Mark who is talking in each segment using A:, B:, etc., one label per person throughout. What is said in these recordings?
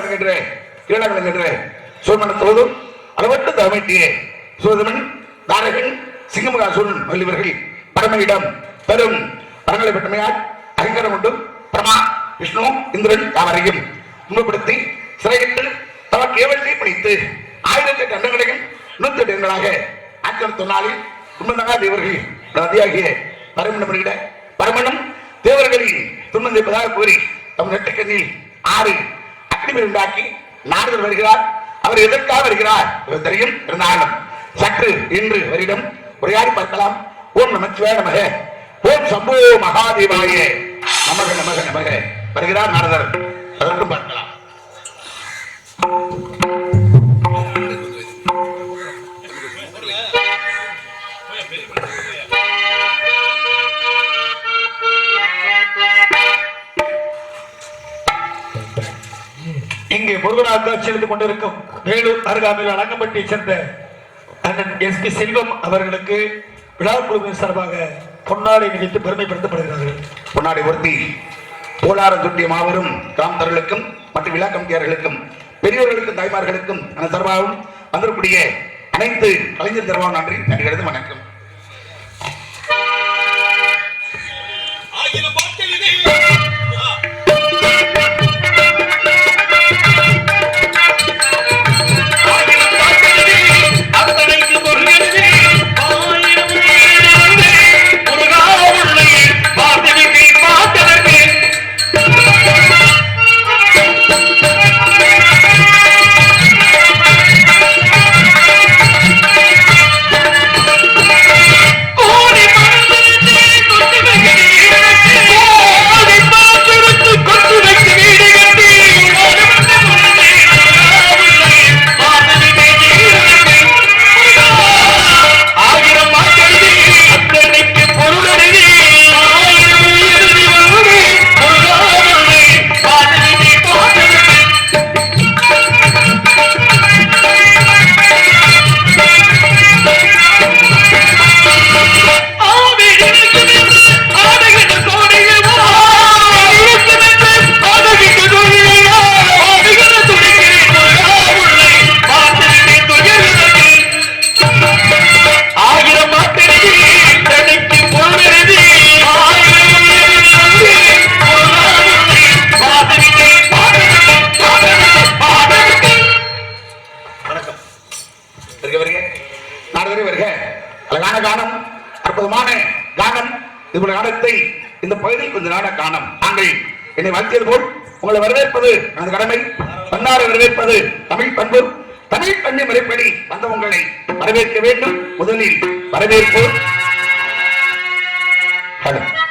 A: இருக்கின்ற கீழங்கள் இருக்கின்ற சோமனத்தோதும் அளவற்ற தலைமைட்டிய. சோதமன் நாரகன் சிங்கமுகா சூழன் வல்லிவர்கள் பரமையிடம் பெரும் பரங்களை பெற்றமையால் அகங்காரம் கொண்டும் பிரமா விஷ்ணு இந்திரன் யாவரையும் துன்பப்படுத்தி சிறையிட்டு தமக்கு ஏவல்களை பிடித்து ஆயிரத்தி எட்டு அண்டங்களையும் நூத்தி எட்டு எண்களாக ஆட்சி தொன்னாளில் உண்மதகா தேவர்கள் அதியாகிய பரமணம் பரமணம் தேவர்களின் துன்பம் தீர்ப்பதாக கூறி தம் நெட்டுக்கண்ணில் ஆறு அக்னிமை உண்டாக்கி நாரதர் வருகிறார். அவர் எதற்காக வருகிறார்? இவர் தெரியும் இருந்தாலும் சற்று இன்று வரிடம் உரையாடி பார்க்கலாம். ஓம் நமச்சிவாய நமக. ஓம் சம்போ மகாதேவாயே. நமக நமக நமக. வருகிறார் நாரதர். அதற்கும் பார்க்கலாம்.
B: இங்கே முருகனார் காட்சி எடுத்துக் கொண்டிருக்கும் வேலூர் அருகாமையில் அலங்கம்பட்டியை சேர்ந்த அண்ணன் எஸ் பி செல்வம் அவர்களுக்கு விழா குழுவின் சார்பாக பொன்னாடை நிகழ்த்து பெருமைப்படுத்தப்படுகிறார்கள்.
A: பொன்னாடை ஒருத்தி போலாரம் சுட்டிய மாபெரும் கிராமத்தர்களுக்கும் மற்றும் விழா கமிட்டியார்களுக்கும் பெரியவர்களுக்கும் தாய்மார்களுக்கும் அந்த சார்பாகவும் வந்திருக்கூடிய அனைத்து கலைஞர் தர்பாவும் நன்றி நன்றி வணக்கம். கானம் இதுபோல இந்த பகுதியில் கொஞ்ச நாட காணும். நாங்கள் என்னை வாழ்த்தியது போல் உங்களை வரவேற்பது எனது கடமை. பன்னாரை வரவேற்பது தமிழ் பண்பு. தமிழ் பண்ணி முறைப்படி வந்த உங்களை வரவேற்க வேண்டும். முதலில் வரவேற்பு. ஹலோ.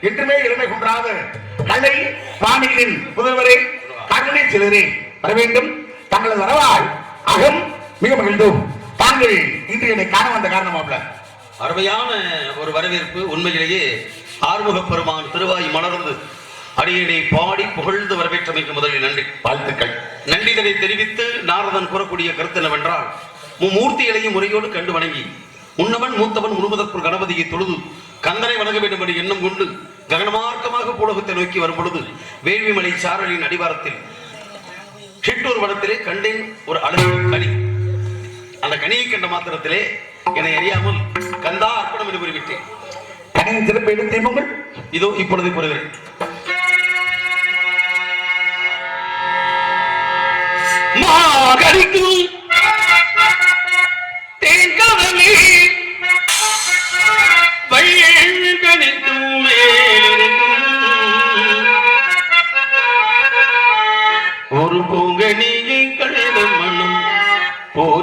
A: என்றுமே இளமை குன்றாத. கலை பாணியின் புதல்வரே கருணை சிலரே வர வேண்டும். தங்களது வரவால் அகம் மிக மகிழ்ந்தோம். தாங்கள் இன்று என்னை காண வந்த காரணமாப்ல
C: அருமையான ஒரு வரவேற்பு. உண்மையிலேயே ஆறுமுக பெருமான் திருவாய் மலர்ந்து அடியனை பாடி புகழ்ந்து வரவேற்றமைக்கு முதலில் நன்றி.
A: வாழ்த்துக்கள்.
C: நன்றிதனை தெரிவித்து நாரதன் கூறக்கூடிய கருத்து என்னவென்றால் மும்மூர்த்திகளையும் முறையோடு கண்டு வணங்கி முன்னவன் மூத்தவன் முழுவதற்குள் கணபதியை தொழுது கந்தனை வணங்க வேண்டும் என்று எண்ணம் கொண்டு ககனமார்க்கமாக பூலகத்தை நோக்கி வரும் பொழுது வேள்விமலை சாரலின் அடிவாரத்தில் சிட்டூர் வனத்திலே கண்டேன் ஒரு அழகு கனி. அந்த கனியை கண்ட மாத்திரத்திலே என்னை அறியாமல் கந்தா அர்ப்பணம் என்று கூறிவிட்டேன்.
A: கனியின் சிறப்பு எடுத்து
C: இதோ இப்பொழுது கூறுகிறேன்.
D: மாகடிக்கும் தேன் கவலே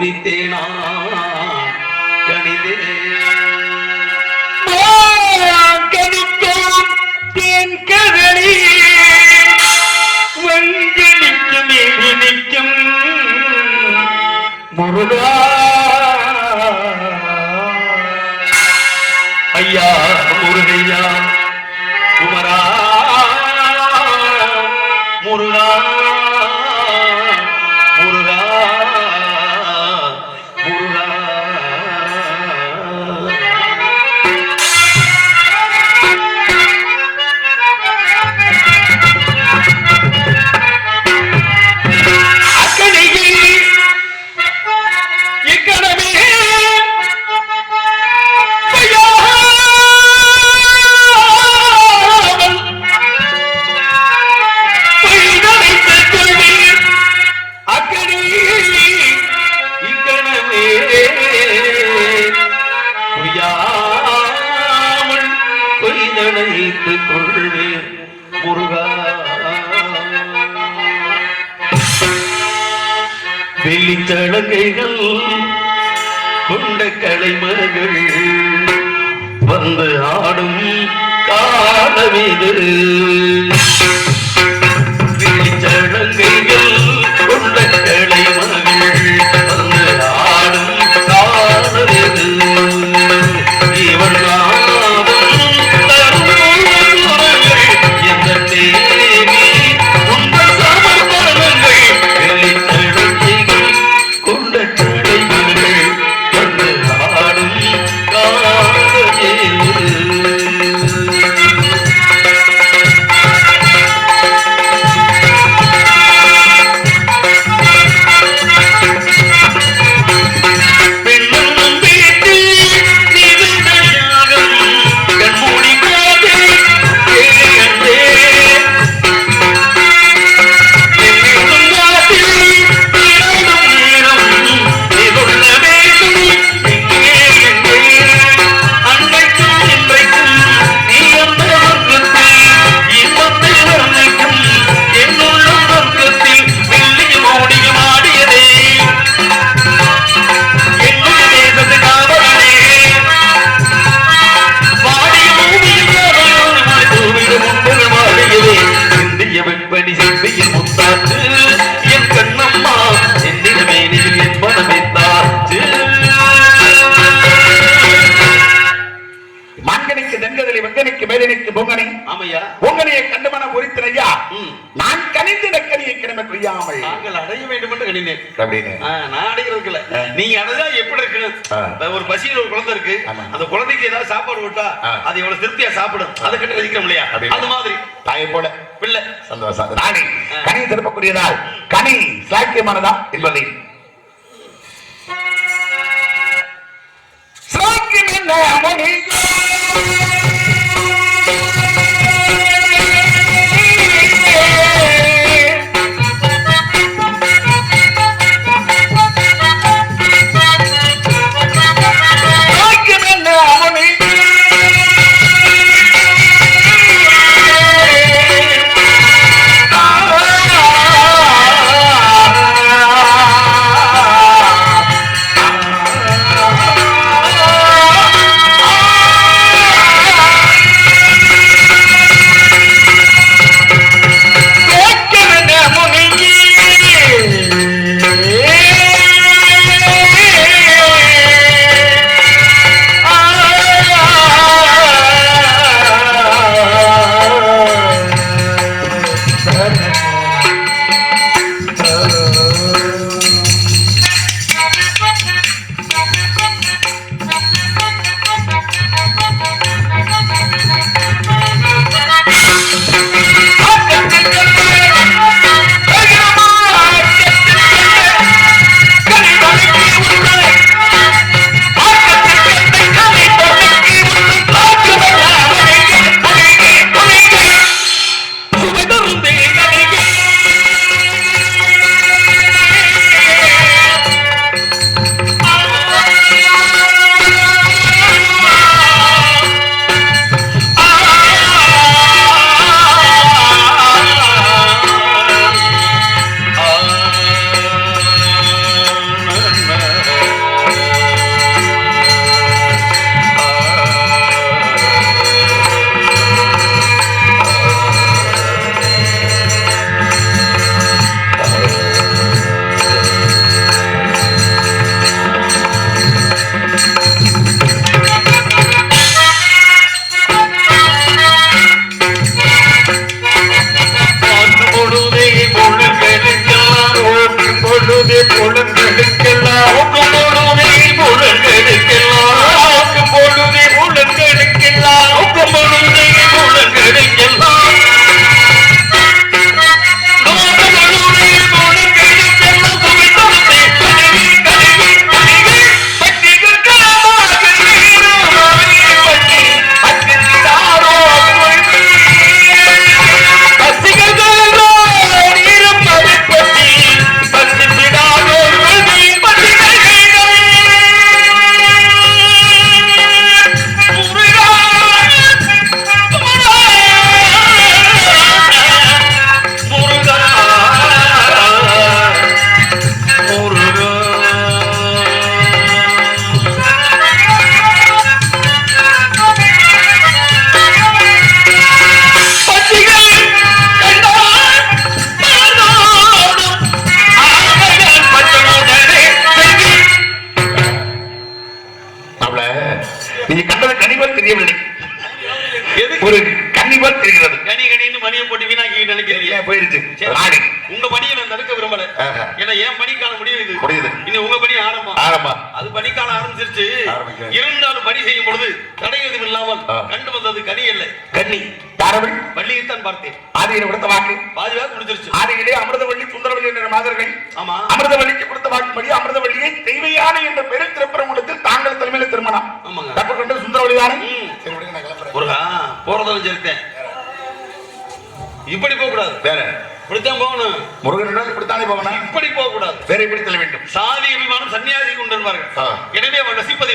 D: போரித்தேனா கணிதே முருகா. ஐயா முருகையா.
C: midir?
A: நான் கனிந்து நக்கனியை கிடமை கொய்யாமல்
C: நாங்கள் அடைய வேண்டும் என்று கணினேன்
A: அப்படின்னு
C: நான் அடைகிறது இல்ல.
A: ஆ.
C: நீங்க அடைஞ்சா எப்படி இருக்கு ஒரு பசியில் ஒரு குழந்தை இருக்கு. அந்த குழந்தைக்கு ஏதாவது சாப்பாடு விட்டா. அது எவ்வளவு திருப்தியா சாப்பிடும்? அதை கிட்ட ரசிக்கிறோம் இல்லையா. அந்த மாதிரி.
A: தாயை போல.
C: பிள்ளை.
A: சந்தோஷம். ராணி. கனி திருப்பக்கூடியதால் கனி சாக்கியமானதா என்பதை. சாக்கியம் என்ன மாதர்கள்.
E: ஆமா.
A: அமிர்தவள்ளிக்கு கொடுத்த வாக்குப்படி அமிர்தவள்ளியை தெய்வயான என்ற பெரும் திருப்பரங்குடத்தில் தாங்கள் தலைமையில திருமணம்.
E: ஆமாங்க.
A: தப்பு கொண்டு சுந்தரவள்ளி தானே
E: முருகா போறதும் சரித்தேன் இப்படி போக கூடாது
A: வேற.
E: இப்படித்தான் போகணும்.
A: முருகனிடம் இப்படித்தானே போகணும்?
E: இப்படி போக கூடாது
A: வேற எப்படி செல்ல வேண்டும்?
E: சாதி அபிமானம் சன்னியாசி கொண்டு
A: ஆ.
E: வருவார்கள் எனவே அவள் ரசிப்பதை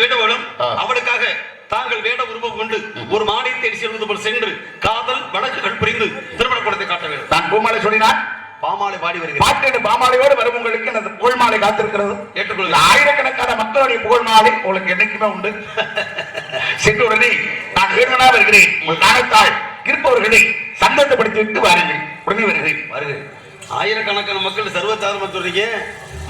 A: ஆ.
E: அவளுக்காக தாங்கள் வேட உருவம் கொண்டு ஒரு தேடி செல்வது போல் சென்று காதல் வழக்குகள் புரிந்து திருமண குளத்தை காட்ட வேண்டும்.
A: நான் பூமாலை சொல்லினான்
E: பாமாலை பாடி வருகிறேன்.
A: பாட்டு பாமாலையோடு வரும் உங்களுக்கு எனது புகழ் மாலை காத்திருக்கிறது.
E: ஏற்றுக்கொள்கிறேன்.
A: இந்த ஆயிரக்கணக்கான மக்களுடைய புகழ் மாலை உங்களுக்கு என்னைக்குமே உண்டு. சென்ற உடனே நான் வேணுமனா வருகிறேன் உங்கள் காலத்தால் இருப்பவர்களை சந்தோஷப்படுத்தி விட்டு வாருங்கள். உடனே வருகிறேன்.
E: வருகிறேன். ஆயிரக்கணக்கான மக்கள் சர்வசாதாரண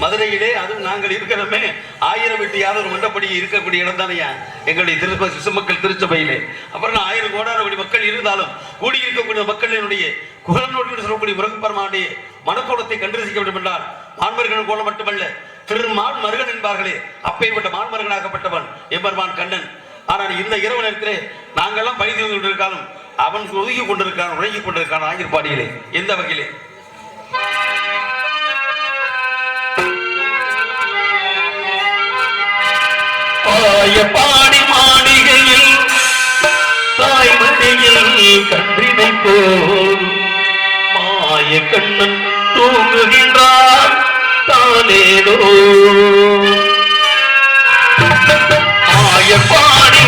E: மதுரையிலே அதுவும் நாங்கள் இருக்கிறோமே. ஆயிரம் வெட்டி ஒரு மண்டப்படி இருக்கக்கூடிய இடம் தானையா எங்களுடைய திருப்ப சிசு மக்கள் திருச்சபையிலே. அப்புறம் நான் ஆயிரம் கோடான கோடி மக்கள் இருந்தாலும் கூடியிருக்கக்கூடிய மக்களினுடைய குகலனோடு சொல்லக்கூடிய முருகப்பெருமானுடைய மனக்கோலத்தை கண்டுரசிக்க வேண்டும் என்றால் மான்மருகன் கோலம் மட்டுமல்ல திருமான் மருகன் என்பார்களே அப்பேற்பட்ட மான்மருகனாகப்பட்டவன் எம்பெருமான் கண்ணன். ஆனால் இந்த இரவு நேரத்திலே நாங்கெல்லாம் பணி செய்து கொண்டிருக்காலும் அவன் ஒதுக்கி கொண்டிருக்கான் உறங்கி கொண்டிருக்கான் ஆங்கிற்பாடியிலே எந்த வகையிலே?
C: பாய பாடி மாளிகையில் தாய்மடியில் கன்றினை போல் மாய கண்ணன் தூங்குகின்றார் தானேதோ ஆய பாடி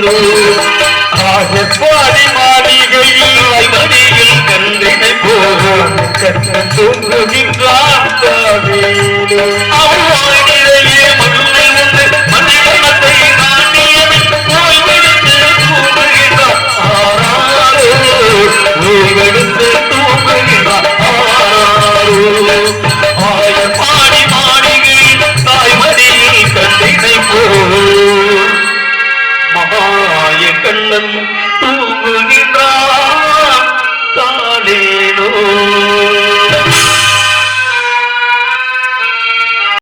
C: கொண்டோ ஆகப்பாடி மாளிகையில் ஐமடியில் கன்றினை போகும். கற்று தோன்றுகின்றான் தாவேலே
D: বলেন